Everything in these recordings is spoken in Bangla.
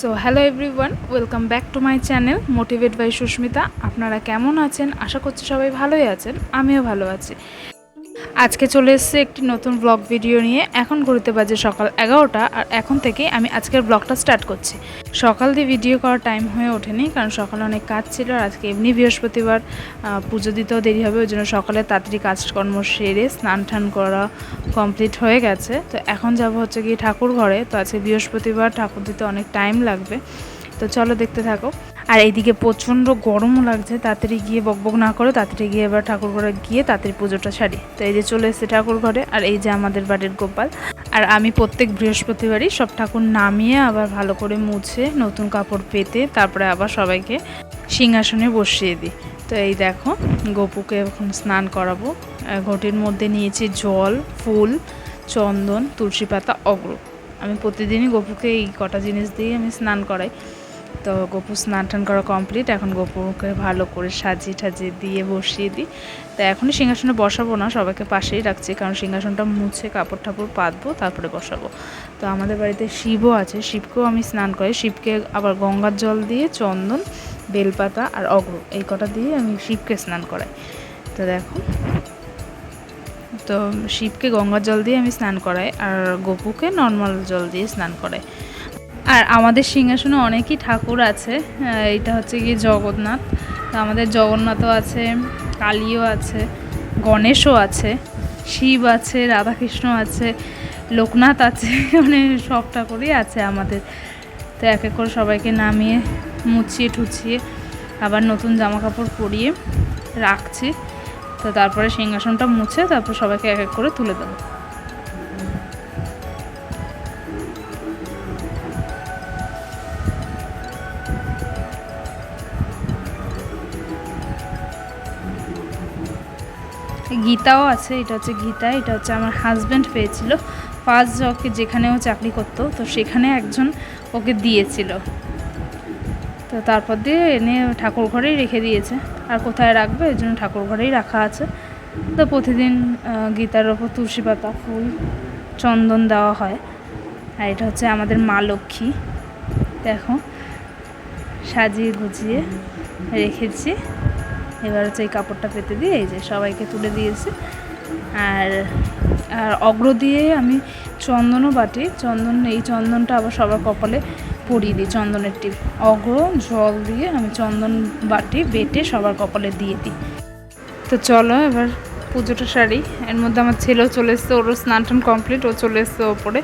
So hello everyone welcome back to my channel motivate by Susmita আপনারা কেমন আছেন? আশা করছি সবাই ভালোই আছেন, আমিও ভালো আছি। আজকে চলে এসেছে একটি নতুন ব্লগ ভিডিও নিয়ে। এখন ঘুরতে বাজে সকাল এগারোটা আর এখন থেকে আমি আজকের ব্লগটা স্টার্ট করছি। সকাল দিয়ে ভিডিও করার টাইম হয়ে ওঠেনি, কারণ সকালে অনেক কাজ ছিল আর আজকে এমনি বৃহস্পতিবার পুজো দিতেও দেরি হবে, ওই জন্য সকালে তাড়াতাড়ি কাজকর্ম সেরে স্নান টান করা কমপ্লিট হয়ে গেছে। তো এখন যাব হচ্ছে গিয়ে ঠাকুর ঘরে। তো আজকে বৃহস্পতিবার ঠাকুর দিতে অনেক টাইম লাগবে। তো চলো দেখতে থাকো। আর এইদিকে প্রচণ্ড গরমও লাগছে, তাড়াতাড়ি গিয়ে বকবক না করো, তাড়াতাড়ি গিয়ে এবার ঠাকুর ঘরে গিয়ে তাড়াতাড়ি পুজোটা সারি। তো এই যে চলে এসেছে ঠাকুর ঘরে, আর এই যে আমাদের বাড়ির গোপাল। আর আমি প্রত্যেক বৃহস্পতিবারই সব ঠাকুর নামিয়ে আবার ভালো করে মুছে নতুন কাপড় পেতে, তারপরে আবার সবাইকে সিংহাসনে বসিয়ে দিই। তো এই দেখো, গোপুকে এখন স্নান করাবো। ঘটির মধ্যে নিয়েছি জল, ফুল, চন্দন, তুলসী পাতা অগ্র আমি প্রতিদিনই গপুকে এই কটা জিনিস দিয়ে আমি স্নান করাই। তো গপু স্নান টান করা কমপ্লিট এখন গপুকে ভালো করে সাজিয়ে টাজিয়ে দিয়ে বসিয়ে দিই। তো এখনই সিংহাসনে বসাবো না, সবাইকে পাশেই রাখছি, কারণ সিংহাসনটা মুছে কাপড় ঠাপড় পাতবো, তারপরে বসাবো। তো আমাদের বাড়িতে শিবও আছে, শিবকেও আমি স্নান করি শিবকে আবার গঙ্গার জল দিয়ে চন্দন, বেলপাতা আর অগ্র এই কটা দিয়ে আমি শিবকে স্নান করাই। তো দেখো, তো শিবকে গঙ্গার জল দিয়ে আমি স্নান করাই আর গপুকে নর্মাল জল দিয়ে স্নান করাই। আর আমাদের সিংহাসনে অনেকই ঠাকুর আছে এইটা হচ্ছে গিয়ে জগন্নাথ। তো আমাদের জগন্নাথও আছে, কালীও আছে, গণেশও আছে, শিব আছে, রাধাকৃষ্ণ আছে, লোকনাথ আছে মানে সব ঠাকুরই আছে আমাদের। তো এক এক করে সবাইকে নামিয়ে, মুছিয়ে ঠুচিয়ে আবার নতুন জামা কাপড় পরিয়ে রাখছি। তো তারপরে সিংহাসনটা মুছে তারপর সবাইকে এক এক করে তুলে দেবো। গীতাও আছে, এটা হচ্ছে গীতা, এটা হচ্ছে আমার হাজব্যান্ড পেয়েছিল। ফার্স্ট ওকে যেখানে ও চাকরি করতো, তো সেখানে একজন ওকে দিয়েছিল। তো তারপর দিয়ে এনে ঠাকুর ঘরেই রেখে দিয়েছে। আর কোথায় রাখবে এই জন্য ঠাকুর ঘরেই রাখা আছে। তো প্রতিদিন গীতার ওপর তুলসী পাতা, ফুল, চন্দন দেওয়া হয়। আর এটা হচ্ছে আমাদের মা লক্ষ্মী। দেখো, সাজিয়ে গুছিয়ে রেখেছি। এবার হচ্ছে এই কাপড়টা পেতে দিয়ে এই যে সবাইকে তুলে দিয়েছে। আর আর অগ্র দিয়ে আমি চন্দনও বাটি, চন্দন, এই চন্দনটা আবার সবার কপালে পরিয়ে দিই, চন্দনের টিপ। অগ্র, জল দিয়ে আমি চন্দন বাটি বেটে সবার কপালে দিয়ে দিই। তো চলো এবার পুজোটা শাড়ি এর মধ্যে আমার ছেলেও চলে এসছে, ওরও স্নান টান কমপ্লিট ও চলে এসছে ওপরে।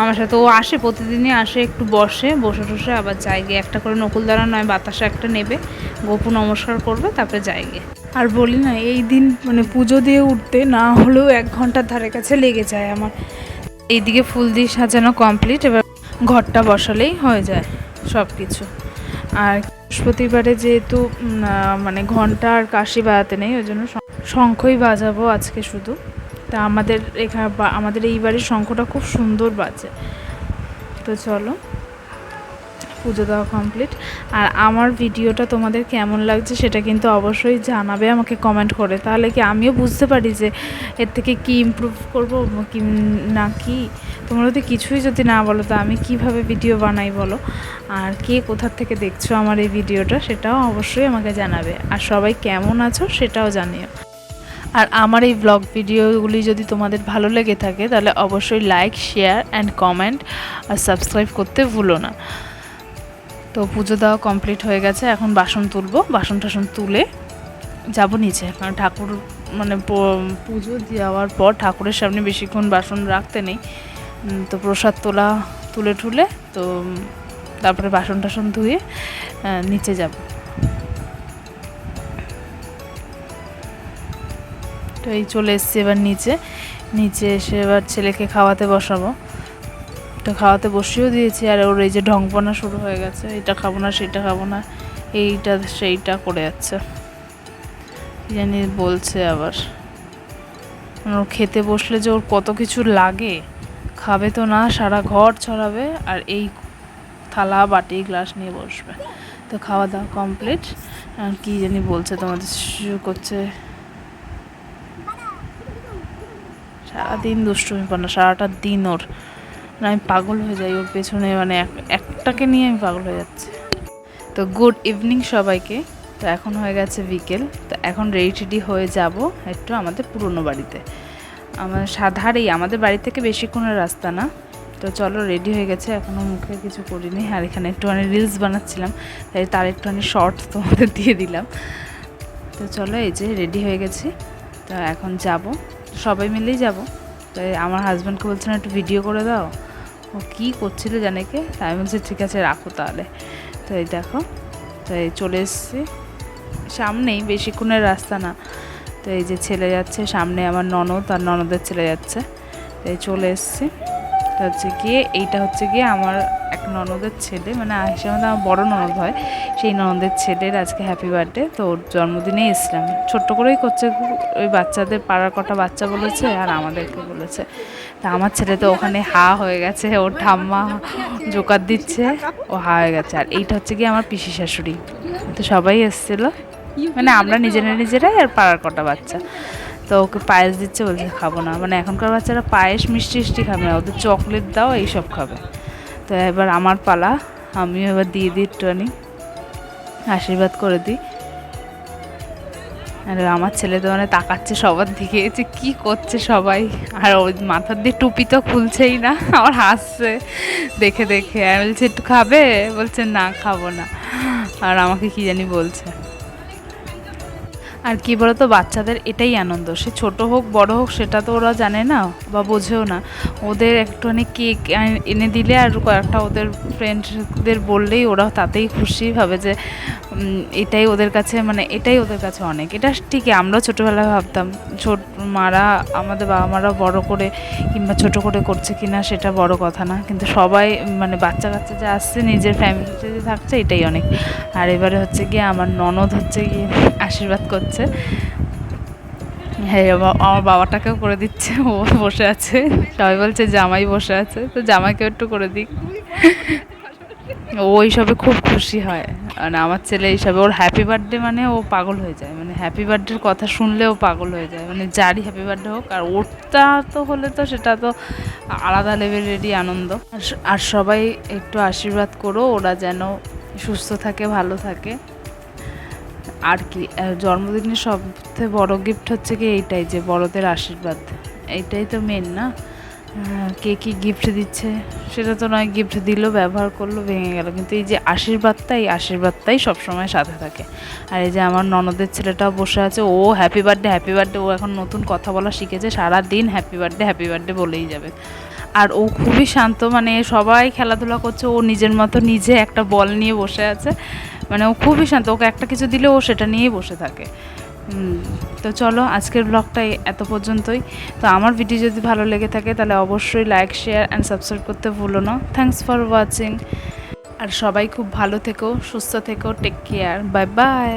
আমার সাথে ও আসে প্রতিদিনই আসে একটু বসে বসে টসে আবার যায় গিয়ে একটা করে নকুল দ্বারা নয় বাতাসা একটা নেবে। গোপু নমস্কার করবে তারপরে যায় গিয়ে আর বলি না এই দিন মানে পুজো দিয়ে উঠতে না হলেও এক ঘণ্টার ধারে কাছে লেগে যায় আমার। এইদিকে ফুল দিয়ে সাজানো কমপ্লিট এবার ঘরটা বসালেই হয়ে যায় সব কিছু আর বৃহস্পতিবারে যেহেতু মানে ঘণ্টা আর কাশি বাজাতে নেই ওই জন্য শঙ্খই বাজাবো আজকে শুধু। তা আমাদের এখানে আমাদের এই বাড়ির শঙ্খটা খুব সুন্দর বাজে। তো চলো, পুজো দেওয়া কমপ্লিট আর আমার ভিডিওটা তোমাদের কেমন লাগছে সেটা কিন্তু অবশ্যই জানাবে, আমাকে কমেন্ট করে। তাহলে কি আমিও বুঝতে পারি যে এর থেকে কি ইমপ্রুভ করব কি না কি? তোমরা যদি কিছুই যদি না বলো, তো আমি কীভাবে ভিডিও বানাই বলো? আর কে কোথার থেকে দেখছ আমার এই ভিডিওটা সেটাও অবশ্যই আমাকে জানাবে। আর সবাই কেমন আছো সেটাও জানিও। আর আমার এই ব্লগ ভিডিওগুলি যদি তোমাদের ভালো লেগে থাকে, তাহলে অবশ্যই লাইক শেয়ার অ্যান্ড কমেন্ট আর সাবস্ক্রাইব করতে ভুলো না। তো পুজো দেওয়া কমপ্লিট হয়ে গেছে, এখন বাসন তুলবো। বাসন টাসন তুলে যাব নিচে, কারণ ঠাকুর মানে পুজো দেওয়ার পর ঠাকুরের সামনে বেশিক্ষণ বাসন রাখতে নেই। তো প্রসাদ তোলা, তুলে ঠুলে, তো তারপরে বাসন টাসন ধুয়ে নিচে যাব। তো এই চলে এসছি এবার নিচে। নিচে এসে এবার ছেলেকে খাওয়াতে বসাবো। তো খাওয়াতে বসিয়েও দিয়েছি, আর ওর এই যে ঢংপনা শুরু হয়ে গেছে। এটা খাব না, সেটা খাব না, এইটা, সেইটা করে যাচ্ছে। জানি বলছে আবার ওর খেতে বসলে যে ওর কত কিছু লাগে, খাবে তো না, সারা ঘর ছড়াবে, আর এই থালা, বাটি, গ্লাস নিয়ে বসবে। তো খাওয়া দাওয়া কমপ্লিট। আর কি জানি বলছে তোমাদের করছে সারাদিন দুষ্টুমি পানা সারাটা দিন ওর। মানে আমি পাগল হয়ে যাই ওর পেছনে মানে এক- একটাকে নিয়ে আমি পাগল হয়ে যাচ্ছি। তো গুড ইভিনিং সবাইকে। তো এখন হয়ে গেছে বিকেল, তো এখন রেডি টেডি হয়ে যাব একটু আমাদের পুরনো বাড়িতে। আমার সাধারেই, আমাদের বাড়ি থেকে বেশিক্ষণের রাস্তা না। তো চলো রেডি হয়ে গেছে এখনও মুখে কিছু করিনি। আর এখানে একটুখানি রিলস বানাচ্ছিলাম, তাই তার একটুখানি শর্ট তোমাদের দিয়ে দিলাম। তো চলো এই যে রেডি হয়ে গেছি, তো এখন যাব। সবাই মিলেই যাব। তাই আমার হাজব্যান্ডকে বলছিলাম, একটু ভিডিও করে দাও। ও কী করছিল জানেকে? তাই আমি বলছি, ঠিক আছে, রাখো তাহলে। তো এই দেখো তো এই চলে এসেছি। সামনেই বেশিক্ষণের রাস্তা না। তো এই যে ছেলে যাচ্ছে, সামনে আমার ননদ, আর ননদের ছেলে যাচ্ছে। তো এই চলে এসেছি। তো হচ্ছে গিয়ে, এইটা হচ্ছে গিয়ে আমার এক ননদের ছেলে মানে হিসেবে আমার বড় ননদ হয়, সেই ননদের ছেলের আজকে হ্যাপি বার্থডে তো ওর জন্মদিনে এসলাম ছোট্ট করেই করছে, ওই বাচ্চাদের পাড়ার কটা বাচ্চা বলেছে আর আমাদেরকে বলেছে। তা আমার ছেলে তো ওখানে হা হয়ে গেছে, ওর ঠাম্মা জোকার দিচ্ছে, ও হা হয়ে গেছে। আর এইটা হচ্ছে গিয়ে আমার পিসি শাশুড়ি। তো সবাই এসেছিল। মানে আমরা নিজেরা নিজেরাই আর পাড়ার কটা বাচ্চা। তো ওকে পায়েস দিচ্ছে, বলছে খাব না। মানে এখনকার বাচ্চারা পায়েস মিষ্টি মিষ্টি খাবে না, ওদের চকলেট দাও, এইসব খাবে। তো এবার আমার পালা, আমিও এবার দিয়ে দিই একটুখানি আশীর্বাদ করে দিই। আর আমার ছেলে তো মানে তাকাচ্ছে সবার দিকে যে কি করছে সবাই? আর ওই মাথার দিয়ে টুপি তো খুলছেই না, আমার হাসছে দেখে দেখে। আর আমি বলছি, একটু খাবে? বলছে, না, খাব না। আর আমাকে কি জানি বলছে। আর কি বলতো, বাচ্চাদের এটাই আনন্দ। সে ছোট হোক, বড় হোক, সেটা তো ওরা জানে না বা বোঝেও না। ওদের একটুখানি কেক এনে দিলে আর কয়েকটা ওদের ফ্রেন্ডদের বললেই ওরা তাতেই খুশি ভাবে যে এটাই ওদের কাছে মানে এটাই ওদের কাছে অনেক। এটা ঠিকই, আমরাও ছোটোবেলায় ভাবতাম, ছোট মারা, আমাদের বাবা মারা বড় করে কিংবা ছোট করে করছে কি না সেটা বড় কথা না। কিন্তু সবাই মানে বাচ্চা কাচ্চা যে আসছে, নিজের ফ্যামিলিতে যে থাকছে, এটাই অনেক। আর এবারে হচ্ছে গিয়ে, আমার ননদ হচ্ছে গিয়ে আশীর্বাদ করছে হ্যাঁ আমার বাবাটাকেও করে দিচ্ছে, ও বসে আছে। সবাই বলছে জামাই বসে আছে, তো জামাইকেও একটু করে দিক। ও এইসবে খুব খুশি হয়। মানে আমার ছেলে এইসবে, ওর হ্যাপি বার্থডে মানে ও পাগল হয়ে যায়। মানে হ্যাপি বার্থডের কথা শুনলে ও পাগল হয়ে যায়। মানে যারই হ্যাপি বার্থডে হোক, আর ওরটা তো হলে তো সেটা তো আলাদা লেভেলেরই আনন্দ। আর সবাই একটু আশীর্বাদ করো, ওরা যেন সুস্থ থাকে, ভালো থাকে। আর কি জন্মদিনের সবথেকে বড় গিফট হচ্ছে কি এইটাই, যে বড়দের আশীর্বাদ। এইটাই তো মেন না? কে কি গিফট দিচ্ছে? সেটা তো নয় গিফট দিল, ব্যবহার করল, ভেঙে গেল। কিন্তু এই যে আশীর্বাদটা, এই আশীর্বাদটাই সবসময় সাথে থাকে। আর এই যে আমার ননদের ছেলেটাও বসে আছে, ও হ্যাপি বার্থডে হ্যাপি বার্থডে ও এখন নতুন কথা বলা শিখেছে সারা দিন হ্যাপি বার্থডে হ্যাপি বার্থডে বলেই যাবে। আর ও খুবই শান্ত মানে সবাই খেলাধুলা করছে, ও নিজের মতো নিজে একটা বল নিয়ে বসে আছে। মানে ও খুবই শান্ত, ওকে একটা কিছু দিলে ও সেটা নিয়েই বসে থাকে। তো চলো আজকের ব্লগটা এত পর্যন্তই। তো আমার ভিডিও যদি ভালো লেগে থাকে তাহলে অবশ্যই লাইক শেয়ার অ্যান্ড সাবস্ক্রাইব করতে ভুলো না। থ্যাংকস ফর ওয়াচিং আর সবাই খুব ভালো থেকো, সুস্থ থেকো টেক কেয়ার বাই বাই